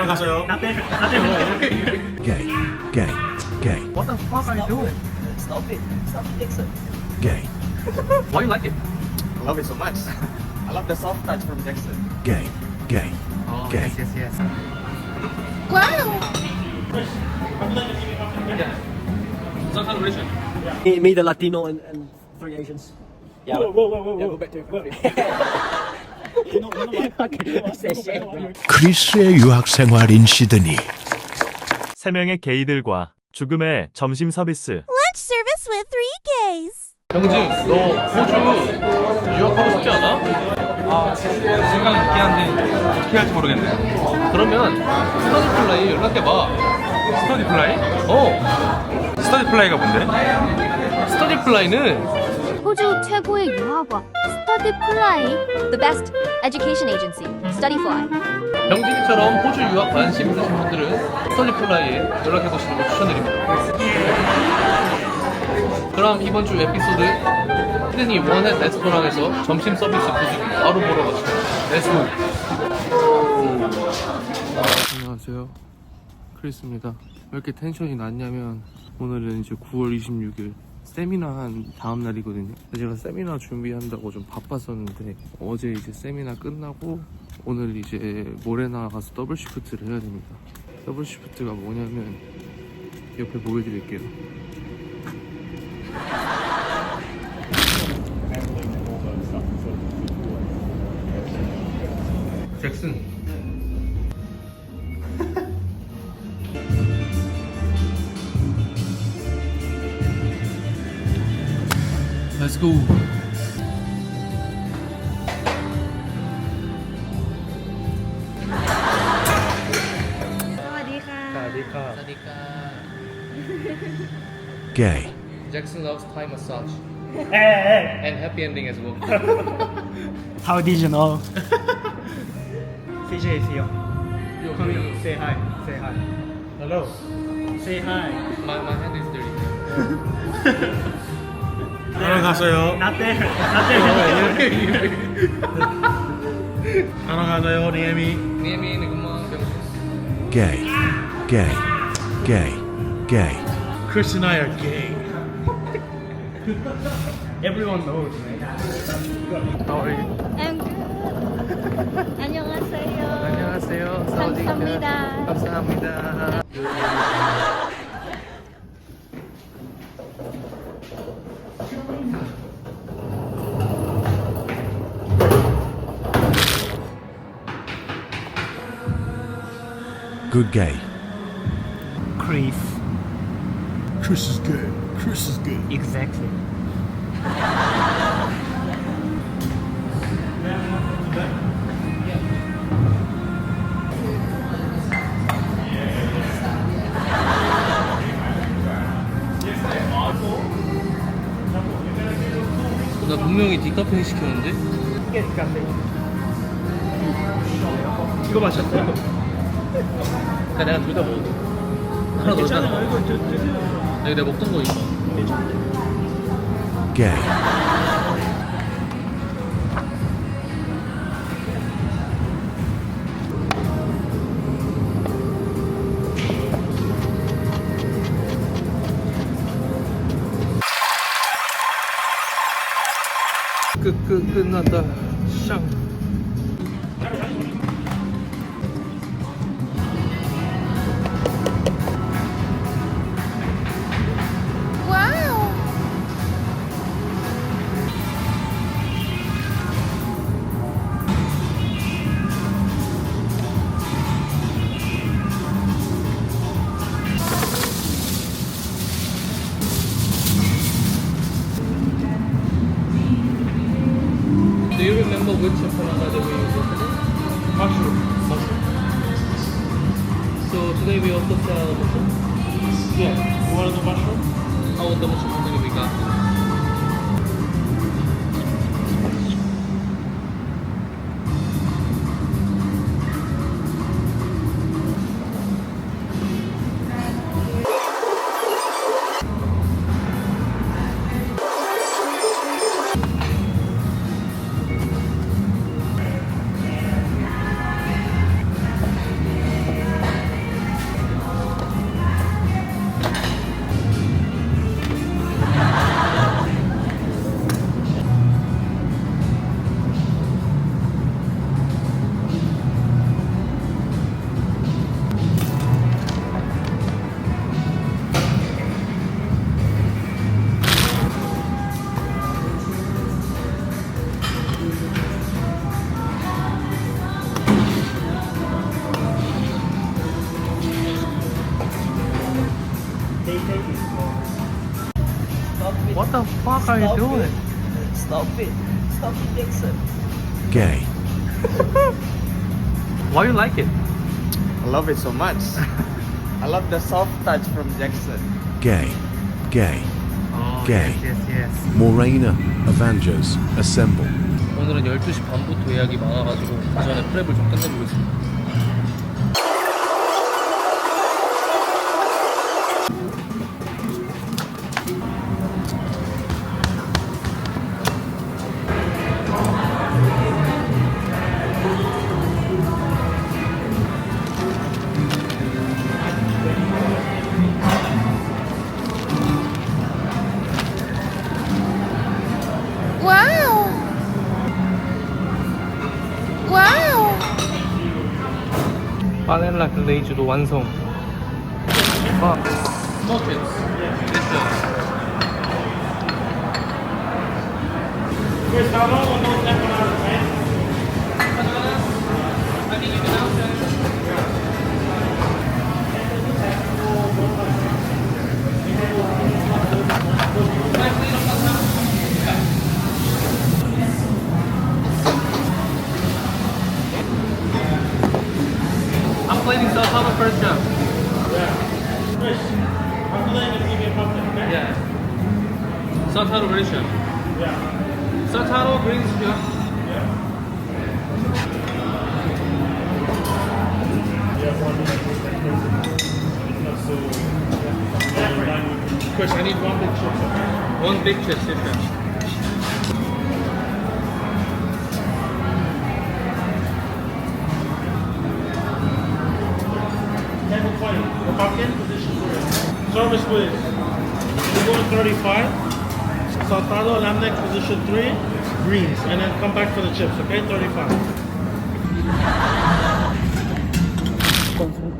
따라가세요. Not there. Not there. Gay. Gay. Gay. What the fuck are you doing? Stop it. Stop it, Dixon. Gay. Why you like it? I love it so much. I love the soft touch from Jackson. Gay. Gay. Oh, Gay. yes, yes, yes. Me, me the Latino, and, and three Asians. Yeah. Whoa, whoa, whoa, whoa. Yeah, go back to your country. 그리스의 유학 생활인 시드니. 세 명의 게이들과 죽음의 점심 서비스. Lunch service with three gays. 병진, 너 호주 유학하고 싶지 않아? 아, 생각 있긴 한데 어떻게 할지 모르겠네. 그러면 스터디 플라이 연락해봐. 스터디 플라이? 어. 스터디 플라이가 뭔데? 스터디 플라이는 호주 최고의 유학원 스터디 플라이 The best education agency Study Fly 병진이처럼 호주 유학 관심 있으신 분들은 스터디 플라이에 연락해보시는 걸 추천드립니다. 그럼 이번 주 에피소드 시드니 원햇 레스토랑에서 점심 서비스 부지 바로 보러 가시죠. 렛츠고! 안녕하세요. 크리스입니다. 왜 이렇게 텐션이 낮냐면 오늘은 이제 9월 26일 세미나 한 다음 날이거든요. 제가 세미나 준비한다고 좀 바빴었는데 어제 이제 세미나 끝나고 오늘 이제 모레 나 가서 더블 시프트를 해야 됩니다. 더블 시프트가 뭐냐면 옆에 보여드릴게요. 잭슨 Let's go. Gay. Jackson loves Thai massage Hey, hey, and happy ending as well. hey. How did you know? CJ is here. Yo, Come yo, here. Say hi. Say hi. Hello. Say hi. my, my hand is dirty. there. Not there. 따라가세요, 니엠이. 니엠이 그만 병신. Gay. Gay. Gay. Gay. Chris and I are gay. Everyone knows, man. How are you? I'm good. 안녕하세요. 안녕하세요. 감사합니다. 감사합니다. Good gay. Chris. Chris is good. Chris is good. Exactly. 나 분명히 디카페인 시켰는데? 카페. 이거 마셨어요? 그러니까 내가 둘 다 먹어. 하나 괜찮아요. 넣었잖아. 이거 드- 드세요. 내가 내가 먹던 거 있어. Gay. 끝, 끝, 끝났다. 샹. today we also sell. mushrooms. Yeah, what is the mushroom? Oh, the mushroom is going to be gone. fuck are you doing? Stop it. Stop it, Jackson. Gay. Why you like it? I love it so much. I love the soft touch from Jackson. Gay. Gay. Oh, Gay. yes, yes, yes. Morena. Avengers. Assemble. 오늘은 12시 반부터 예약이 많아가지고 그 전에 프랩을 좀 끝내보겠습니다. 바닐라 글레이즈도 완성. 아, 스모 Yeah. Fresh. After that, give a Yeah. Sataro Malaysia. Yeah. Sataro brings. Yeah. Yeah, one so, yeah. Question. I need one big chest. One big chest, yeah. Twenty. The position three. Service please. We're going thirty-five. Saltado, lamb neck, position three. Greens, and then come back for the chips, okay? Thirty-five.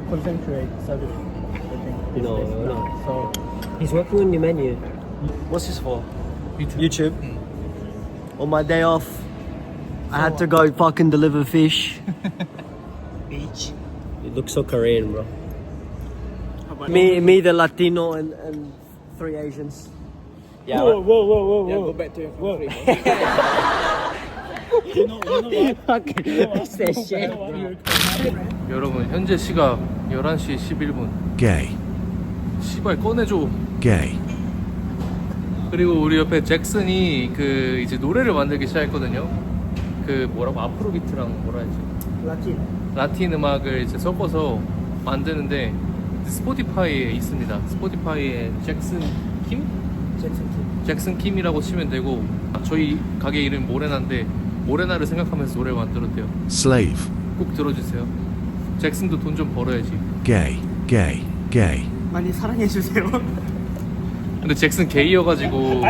Concentrate service. No, no. So he's working on the menu. What's this for? YouTube. YouTube. Hmm. On my day off, I had to go fucking deliver fish. Beach. You look so Korean, bro. Me, me, the Latino, and, and three Asians. Yeah. Whoa, whoa, whoa, whoa, Yeah, whoa. go back to your Whoa. country. You know, you know what? Fucking piece of shit, bro. 여러분 현재 시각 11시 11분. Gay. 시발 꺼내줘. Gay. 그리고 우리 옆에 잭슨이 그 이제 노래를 만들기 시작했거든요. 그 뭐라고 아프로비트랑 뭐라 해야지? Latin. 라틴 음악을 이제 섞어서 만드는데 스포티파이에 있습니다. 스포티파이에 잭슨 킴? Jackson King. 잭슨 킴이라고 치면 되고 저희 가게 이름 모레나인데 모레나를 생각하면서 노래를 만들었대요. Slave. 꼭 들어주세요. 잭슨도 돈 좀 벌어야지. Gay. Gay. Gay. 많이 사랑해 주세요. 근데 잭슨 게이여가지고